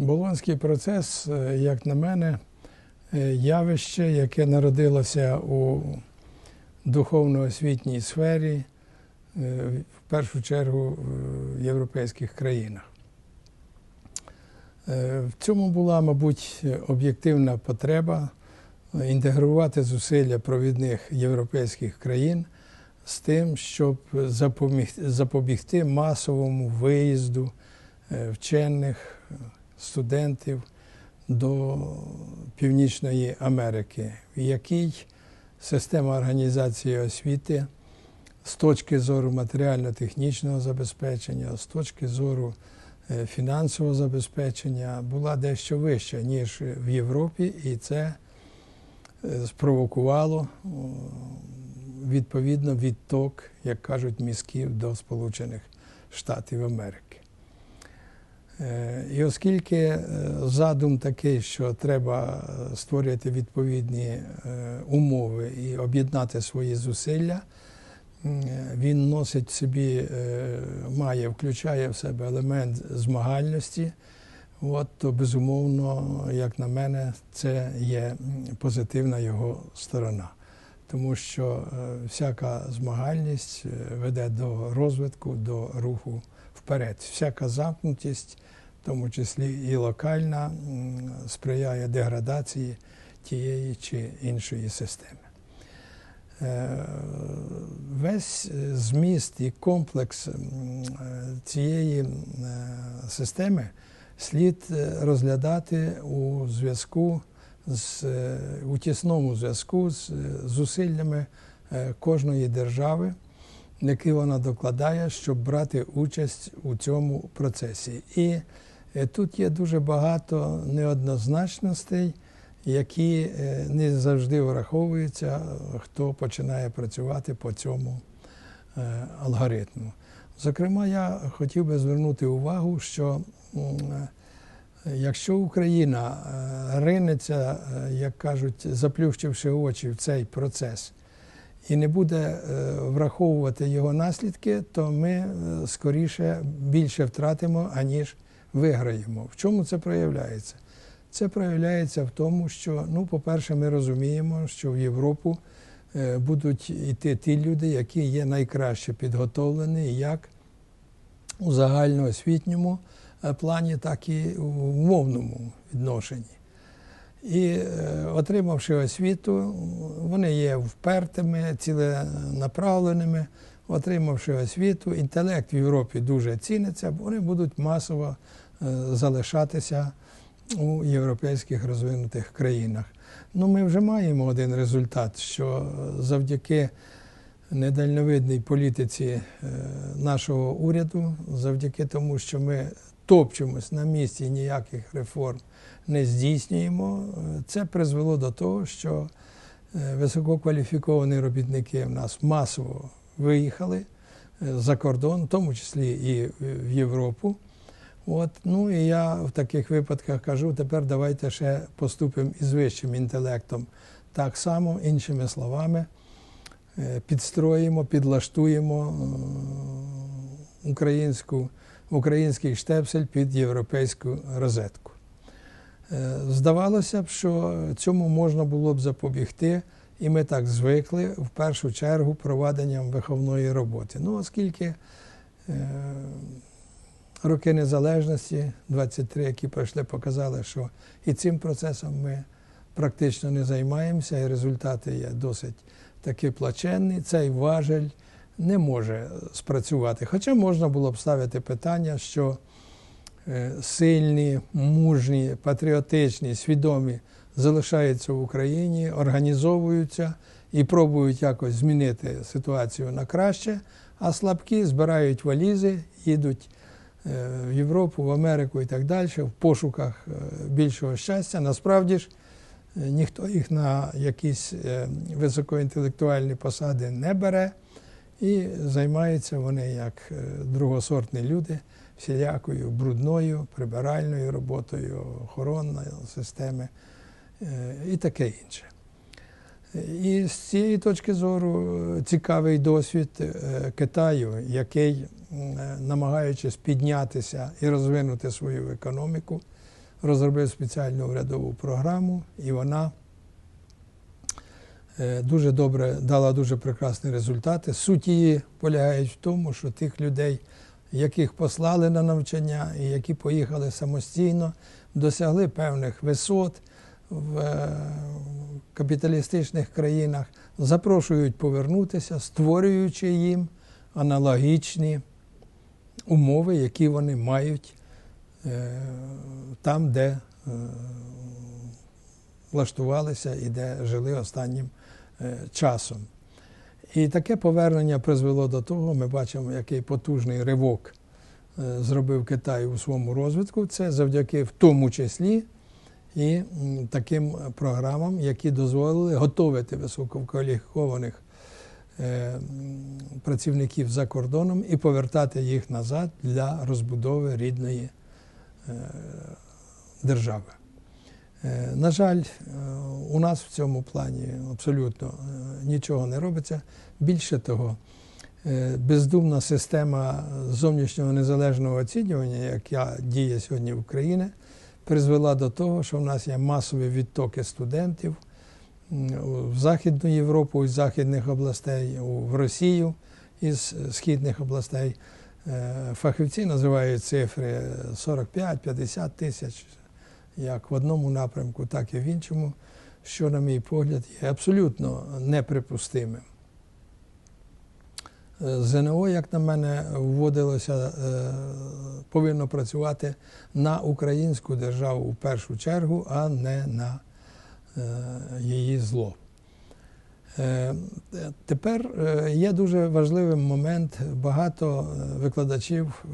Болонський процес, е, як на мене, е, явище, яке народилося у духовно-освітній сфері, е, в першу чергу в європейських країнах. В цьому була, мабуть, об'єктивна потреба інтегрувати зусилля провідних європейських країн з тим, щоб запобігти масовому виїзду вчених студентів до Північної Америки, в якій система організації освіти з точки зору матеріально-технічного забезпечення, з точки зору е, фінансового забезпечення була дещо вища, ніж в Європі, і це е, спровокувало відповідно відток, як кажуть, мізків до Сполучених Штатів Америки. Е, І оскільки е, задум такий, що треба е, створювати відповідні умови і об'єднати свої зусилля, він носить в собі, має, включає в себе елемент змагальності, от, то безумовно, як на мене, це є позитивна його сторона. Тому що всяка змагальність веде до розвитку, до руху вперед. Всяка замкнутість, в тому числі і локальна, сприяє деградації тієї чи іншої системи. Е, Весь е, зміст і комплекс е, цієї системи слід розглядати у зв'язку з у тісному зв'язку з зусиллями кожної держави, які вона докладає, щоб брати участь у цьому процесі. І е, тут є дуже багато неоднозначностей, які е, не завжди враховуються, хто починає працювати по цьому е, алгоритму. Зокрема, я хотів би звернути увагу, що Якщо Україна ринеться, як кажуть, заплющивши очі в цей процес, і не буде е, враховувати його наслідки, то ми е, скоріше більше втратимо, аніж виграємо. В чому це проявляється? Це проявляється в тому, що, ну, по-перше, ми розуміємо, що в Європу е, будуть йти ті люди, які є найкраще підготовлені як у загальноосвітньому плані, так і у мовному відношенні. І е, отримавши освіту, вони є впертими, ціленаправленими. Отримавши освіту, інтелект в Європі дуже ціниться, вони будуть масово е, залишатися у європейських розвинутих країнах. Ну, ми вже маємо один результат, що завдяки недальновидній політиці е, нашого уряду, завдяки тому, що ми топчемось на місці і ніяких реформ не здійснюємо, е, це призвело до того, що е, висококваліфіковані робітники в нас масово виїхали за кордон, в тому числі і в Європу. От, ну і я в таких випадках кажу, тепер давайте ще поступимо із вищим інтелектом. Так само, іншими словами, підстроїмо, підлаштуємо е, українську, український штепсель під європейську розетку. Е, Здавалося б, що цьому можна було б запобігти, і ми так звикли в першу чергу проведенням виховної роботи. Ну, оскільки е, роки незалежності, 23, які пройшли, показали, що і цим процесом ми практично не займаємося, і результати є досить таки плачевні. Цей важель не може спрацювати. Хоча можна було б ставити питання, що е, сильні, мужні, патріотичні, свідомі залишаються в Україні, організовуються і пробують якось змінити ситуацію на краще, а слабкі збирають валізи, їдуть е, в Європу, в Америку і так далі в пошуках е, більшого щастя. Насправді ж ніхто їх на якісь е, високоінтелектуальні посади не бере. І займаються вони як е, другосортні люди всілякою брудною, прибиральною роботою, охоронною системи е, і таке інше. І з цієї точки зору цікавий досвід Китаю, який, намагаючись піднятися і розвинути свою економіку, розробив спеціальну урядову програму, і вона е, дуже добре дала дуже прекрасні результати. Суть її полягає в тому, що тих людей, яких послали на навчання і які поїхали самостійно, досягли певних висот в е, капіталістичних країнах, запрошують повернутися, створюючи їм аналогічні умови, які вони мають там, де е, влаштувалися і де жили останнім е, часом. І таке повернення призвело до того, ми бачимо, який потужний ривок зробив Китай у своєму розвитку. Це завдяки в тому числі і таким програмам, які дозволили готувати висококваліфікованих працівників за кордоном і повертати їх назад для розбудови рідної держави. На жаль, у нас в цьому плані абсолютно нічого не робиться. Більше того, бездумна система зовнішнього незалежного оцінювання, яка діє сьогодні в Україні, призвела до того, що в нас є масові відтоки студентів в Західну Європу із західних областей, в Росію із східних областей. Фахівці називають цифри 45-50 тисяч, як в одному напрямку, так і в іншому, що, на мій погляд, є абсолютно неприпустимим. ЗНО, як на мене, вводилося, повинно працювати на українську державу в першу чергу, а не на її зло. Тепер є дуже важливим момент. Багато викладачів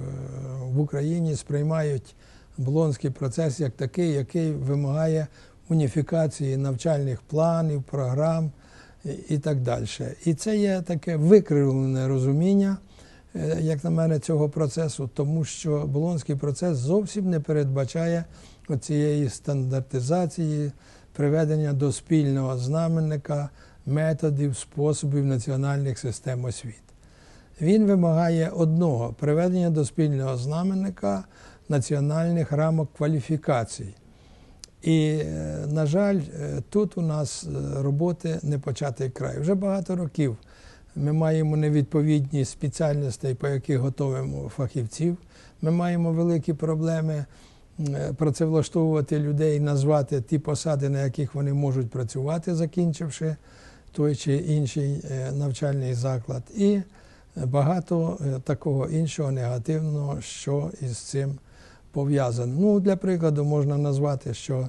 в Україні сприймають Болонський процес як такий, який вимагає уніфікації навчальних планів, програм і так далі. І це є таке викривлене розуміння, як на мене, цього процесу, тому що Болонський процес зовсім не передбачає цієї стандартизації, приведення до спільного знаменника методів, способів національних систем освіти. Він вимагає одного приведення до спільного знаменника національних рамок кваліфікацій. І, на жаль, тут у нас роботи не початий край. Вже багато років ми маємо невідповідні спеціальностей, по яких готуємо фахівців. Ми маємо великі проблеми працевлаштовувати людей, назвати ті посади, на яких вони можуть працювати, закінчивши той чи інший навчальний заклад. І багато такого іншого негативного, що із цим пов'язано. Ну, Для прикладу, можна назвати, що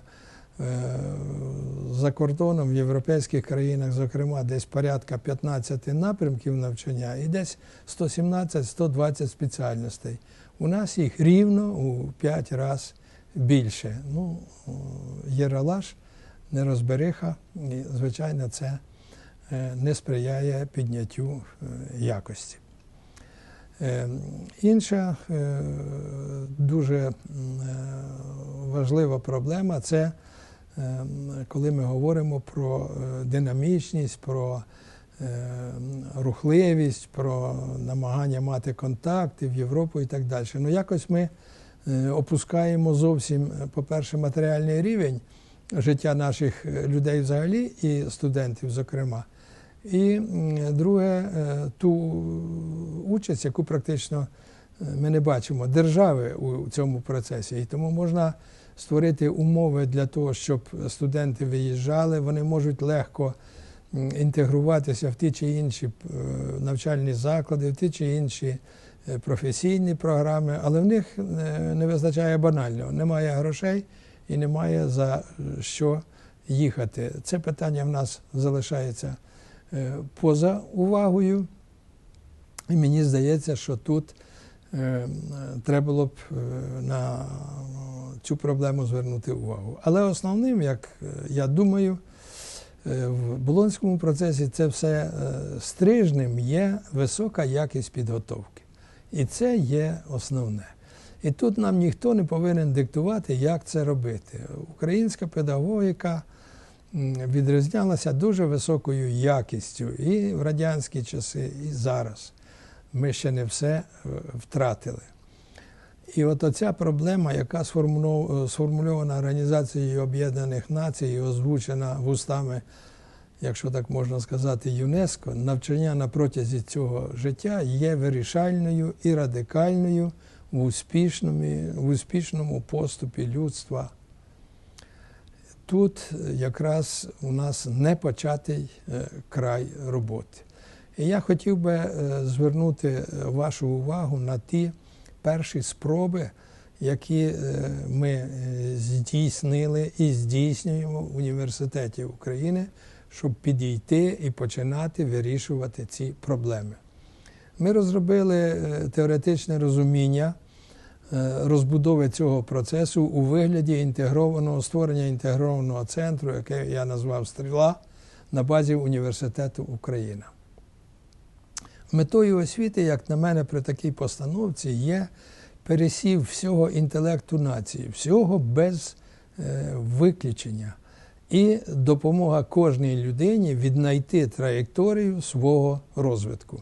за кордоном в європейських країнах, зокрема, десь порядка 15 напрямків навчання і десь 117-120 спеціальностей. У нас їх рівно у 5 разів більше. Ну, Єралаш, нерозбериха, і, звичайно, це не сприяє підняттю якості. Інша дуже важлива проблема це коли ми говоримо про динамічність, про рухливість, про намагання мати контакти в Європу і так далі. Ну, якось ми опускаємо зовсім, по-перше, матеріальний рівень життя наших людей взагалі і студентів, зокрема. І друге, ту участь, яку практично ми не бачимо держави у цьому процесі. І тому можна створити умови для того, щоб студенти виїжджали, вони можуть легко інтегруватися в ті чи інші навчальні заклади, в ті чи інші професійні програми, але в них не вистачає банального. Немає грошей і немає за що їхати. Це питання в нас залишається поза увагою. І мені здається, що тут треба було б на цю проблему звернути увагу. Але основним, як я думаю, в Болонському процесі це все стрижним є висока якість підготовки. І це є основне. І тут нам ніхто не повинен диктувати, як це робити. Українська педагогіка відрізнялася дуже високою якістю і в радянські часи, і зараз. Ми ще не все втратили. І от оця проблема, яка сформульована сформульована Організацією Об'єднаних Націй і озвучена вустами, якщо так можна сказати, ЮНЕСКО, навчання на протязі цього життя є вирішальною і радикальною в успішному, в успішному поступі людства. Тут якраз у нас непочатий е, край роботи. І я хотів би е, звернути вашу увагу на ті перші спроби, які е, ми здійснили і здійснюємо в університеті України, щоб підійти і починати вирішувати ці проблеми. Ми розробили теоретичне розуміння. Розбудови цього процесу у вигляді інтегрованого створення інтегрованого центру, яке я назвав Стріла, на базі університету Україна. Метою освіти, як на мене, при такій постановці є пересів всього інтелекту нації, всього без е, виключення, і допомога кожній людині віднайти траєкторію свого розвитку.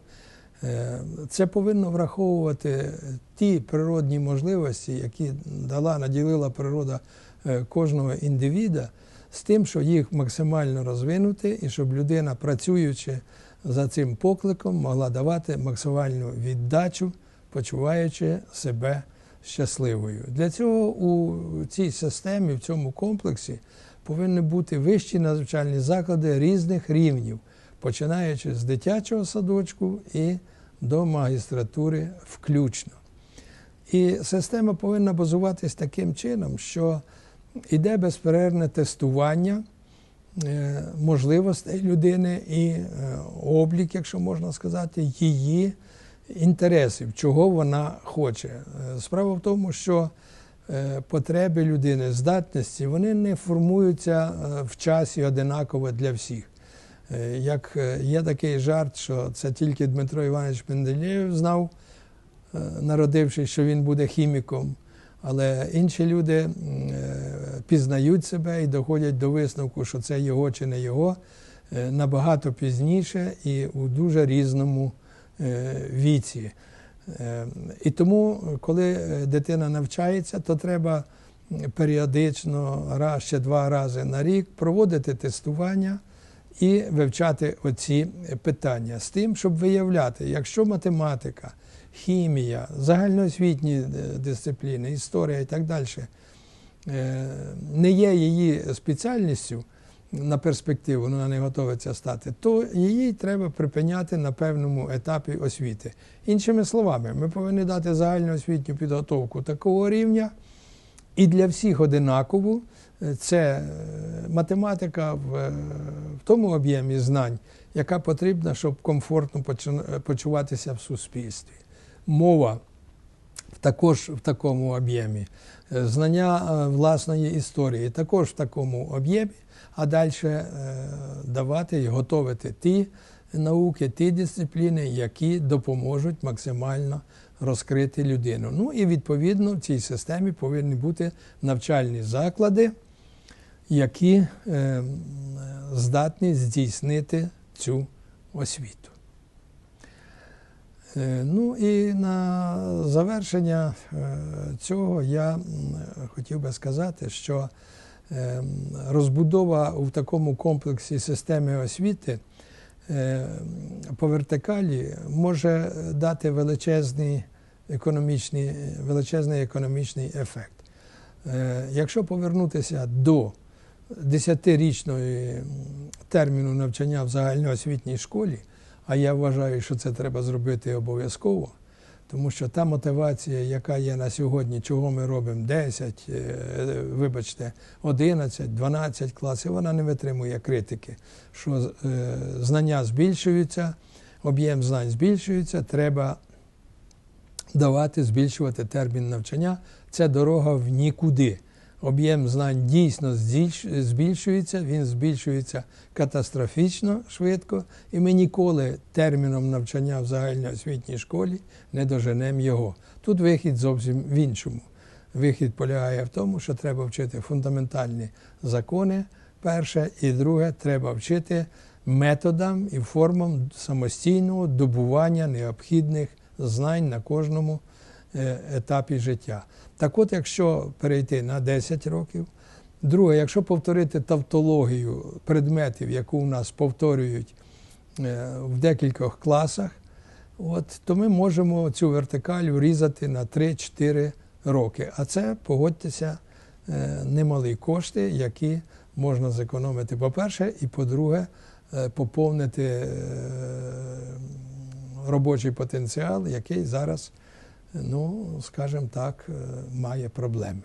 Е, це повинно враховувати ті природні можливості, які дала, наділила природа е, кожного індивіда, з тим, що їх максимально розвинути, і щоб людина, працюючи за цим покликом, могла давати максимальну віддачу, почуваючи себе щасливою. Для цього у цій системі, в цьому комплексі, повинні бути вищі навчальні заклади різних рівнів, починаючи з дитячого садочку і до магістратури включно. І система повинна базуватись таким чином, що йде безперервне тестування е, можливостей людини і е, облік, якщо можна сказати, її інтересів, чого вона хоче. Е, справа в тому, що потреби людини, здатності, вони не формуються в часі одинаково для всіх. Як є такий жарт, що це тільки Дмитро Іванович Менделєєв знав, народившись, що він буде хіміком. Але інші люди пізнають себе і доходять до висновку, що це його чи не його, набагато пізніше і у дуже різному віці. І тому, коли дитина навчається, то треба періодично, раз чи два рази на рік проводити тестування і вивчати оці питання з тим, щоб виявляти, якщо математика хімія, загальноосвітні е, дисципліни, історія і так далі е, не є її спеціальністю на перспективу, вона не готовиться стати, то її треба припиняти на певному етапі освіти. Іншими словами, ми повинні дати загальноосвітню підготовку такого рівня і для всіх одинакову. Це е, математика в тому об'ємі знань, яка потрібна, щоб комфортно почуватися в суспільстві мова також в такому об'ємі, е, знання е, власної історії також в такому об'ємі, а далі е, давати і готувати ті науки, ті дисципліни, які допоможуть максимально розкрити людину. Ну і відповідно в цій системі повинні бути навчальні заклади, які здатні здійснити цю освіту. Е, ну і на завершення е, цього я хотів би сказати, що е, розбудова в такому комплексі системи освіти по вертикалі може дати величезний економічний, величезний економічний ефект. Якщо повернутися до 10-річної терміну навчання в загальноосвітній школі, а я вважаю, що це треба зробити обов'язково, тому що та мотивація, яка є на сьогодні, чого ми робимо 10, е, вибачте, 11, 12 класів, вона не витримує критики, що е, знання збільшуються, об'єм знань збільшується, треба давати, збільшувати термін навчання. Це дорога в нікуди об'єм знань дійсно збільшується, він збільшується катастрофічно швидко, і ми ніколи терміном навчання в загальноосвітній школі не доженемо його. Тут вихід зовсім в іншому. Вихід полягає в тому, що треба вчити фундаментальні закони. Перше, і друге, треба вчити методам і формам самостійного добування необхідних знань на кожному етапі життя. Так от, якщо перейти на 10 років, друге, якщо повторити тавтологію предметів, яку у нас повторюють е, в декількох класах, от, то ми можемо цю вертикаль різати на 3-4 роки. А це, погодьтеся, е, немалі кошти, які можна зекономити, по-перше, і по-друге, е, поповнити е, робочий потенціал, який зараз, ну, скажімо так, е, має проблеми.